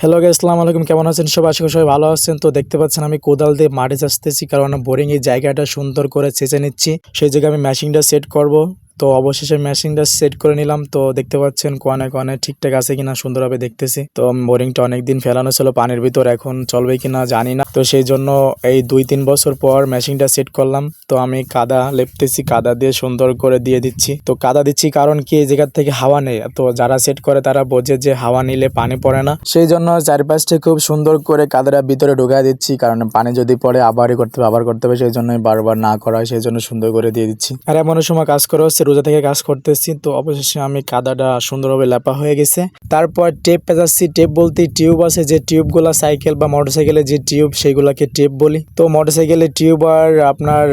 Hello গে আসসালামু আলাইকুম। কেমন আছেন? সবাই আশা করি সবাই ভালো আছেন। তো দেখতে পাচ্ছেন আমি কোদাল দিয়ে মাটি আসতেছি কারণ বোরিং এই জায়গাটা সুন্দর করে চেঁচে নিচ্ছি। সেই জায়গায় আমি মেশিনটা সেট করব। তো অবশেষে মেশিনটা সেট করে নিলাম। তো দেখতে পাচ্ছেন কোয়ানে কোয়ানে ঠিকঠাক আছে কিনা সুন্দরভাবে দেখতেছি। তো বোরিংটা অনেকদিন ফেলানো ছিল, পানির ভিতর এখন চলবে কিনা জানি না। তো সেই জন্য এই দুই তিন বছর পর মেশিনটা সেট করলাম। তো আমি কাদা লেপতেছি, কাদা দিয়ে সুন্দর করে দিয়ে দিচ্ছি। তো কাদা দিচ্ছি কারণ কি? এই জায়গার থেকে হাওয়া নেই। তো যারা সেট করে তারা বোঝে যে হাওয়া নিলে পানি পড়ে না। সেই জন্য চারপাশটা খুব সুন্দর করে কাদাটা ভিতরে ঢুকাই দিচ্ছি। কারণ পানি যদি পড়ে, আবারই করতে হবে, আবার করতে হবে। সেই জন্য বারবার না করা হয় সেই জন্য সুন্দর করে দিয়ে দিচ্ছি। আর এমন সময় কাজ করা হচ্ছে রোজা থেকে কাজ করতেছি, তো অবশেষে আমি কাদাটা সুন্দরভাবে লেপা হয়ে গেছে। তারপর টেপ পেঁচাচ্ছি, টেপ বলতে টিউব আছে, যে টিউবগুলা সাইকেল বা মোটরসাইকেলের যে টিউব, সেগুলোকে টেপ বলি। তো মোটরসাইকেলের টিউব আর আপনার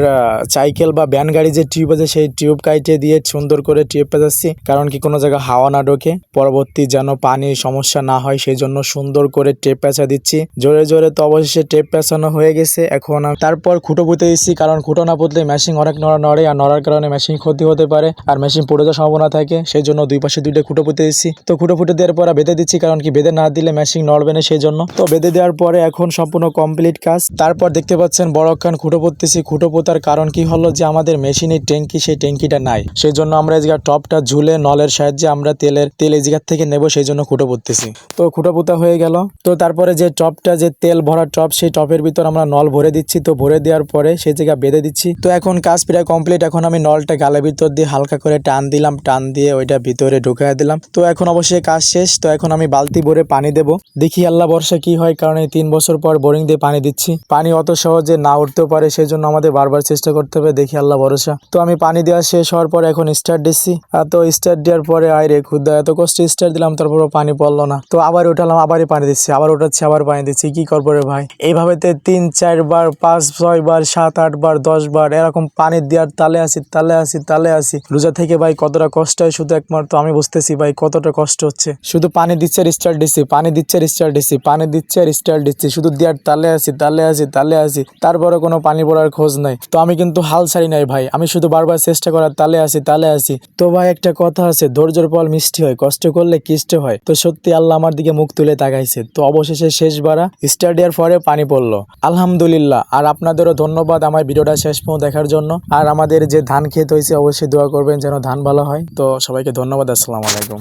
সাইকেল বা ব্যান গাড়ি যে টিউব আছে, সেই টিউব কাইটে দিয়ে সুন্দর করে টিউব পেঁচাচ্ছি, কারণ কি কোনো জায়গায় হাওয়া না ঢোকে। পরবর্তী যেন পানির সমস্যা না হয়, সেই জন্য সুন্দর করে টেপ পেঁচা দিচ্ছি। জোরে জোরে তো অবশেষে টেপ পেঁচানো হয়ে গেছে, এখন তারপর খুঁটো পুঁতে দিচ্ছি, কারণ খুঁটো না পুঁতলে মেশিন অনেক নড়া নড়ে আর নড়ার কারণে মেশিন ক্ষতি হতে পারে। আর মেশিন পড়ে যাওয়ার সম্ভাবনা থাকে সেই জন্য দুই পাশে দুইটা খুঁটো পুঁতে দিচ্ছি। তো খুঁটো ফুটে দেওয়ার পর বেঁধে দিচ্ছি, কারণ কি বেঁধে না দিলে মেশিন নড়বে না সেই জন্য তো বেঁধে দেওয়ার পরে এখন সম্পূর্ণ কমপ্লিট কাজ। তারপর দেখতে পাচ্ছেন বড় খান খুঁটো পুঁততেছি। খুঁটো পোতার কারণ কি হলো যে আমাদের মেশিনের ট্যাঙ্কি, সেই ট্যাঙ্কিটা নাই। সেই জন্য আমরা জায়গায় টপটা ঝুলে নলের সাহায্যে আমরা তেলের, তেল এই জায়গার থেকে নেব সেই জন্য খুঁটো পুঁততেছি। তো খুঁটো পোতা হয়ে গেল। তো তারপরে যে টপটা, যে তেল ভরা টপ, সেই টপের ভিতর আমরা নল ভরে দিচ্ছি। তো ভরে দেওয়ার পরে সেই জায়গা বেঁধে দিচ্ছি। তো এখন কাজ প্রায় কমপ্লিট এখন আমি নলটা গালের ভিতর দিয়ে হালকা করে টান দিলাম, টান দিয়ে ওইটা ভিতরে ঢুকিয়ে দিলাম। তো এখন অবশ্যই কাজ শেষ, তো এখন আমি বালতি ভরে পানি দেবো। দেখি আল্লাহ বর্ষা কি হয়, কারণ এই তিন বছর পর বোরিং দিয়ে পানি দিচ্ছি। পানি অত সহজে না উঠতেও পারে সেই জন্য আমাদের বারবার চেষ্টা করতে হবে, দেখি আল্লাহ ভরসা। তো আমি পানি দেওয়া শেষ হওয়ার পর এখন স্টার্ট দিচ্ছি। তো স্টার্ট দেওয়ার পরে, আয় রে খুদ্া, এত কষ্ট স্টার্ট দিলাম, তারপরও পানি পড়ল না। তো আবার উঠালাম, আবারই পানি দিচ্ছি, আবার উঠাচ্ছি, আবার পানি দিচ্ছি, কি করব রে ভাই? এইভাবে তিন চারবার পাঁচ, ছয় বার, সাত, আট বার, দশ বার এরকম পানি দেওয়ার তালে আসি তালে আসি তালে আসি রোজা থেকে ভাই কতটা কষ্ট হয়, শুধু একমাত্র আমি বুঝতেছি ভাই কতটা কষ্ট হচ্ছে। শুধু পানি দিচ্ছে আর দিচ্ছি পানি দিচ্ছে আর দিচ্ছি পানি দিচ্ছে আর স্টার্ট দিচ্ছি শুধু দেওয়ার তালে আসি তালে আসি তালে আসি তারপরে কোনো পানি পড়ার খোঁজ নাই। তো আমি কিন্তু হাল ছাড়ি নাই ভাই, আমি শুধু বারবার চেষ্টা করার তালে আসি তালে আসি তো ভাই একটা কথা আছে, ধৈর্যের ফল মিষ্টি হয়, কষ্ট করলে কিষ্ট হয়। তো সত্যি আল্লাহ আমার দিকে মুখ তুলে তাকাইছে। তো অবশেষে শেষ বারা স্টার্ট দেওয়ার পরে পানি পড়ল। আলহামদুলিল্লাহ, আর আপনাদেরও ধন্যবাদ আমার ভিডিওটা শেষ পর্যন্ত দেখার জন্য। আর আমাদের যে ধান ক্ষেত হয়েছে, অবশ্যই দোয়া করবেন যেন ধান ভালো হয়। তো সবাইকে ধন্যবাদ আসসালামু আলাইকুম।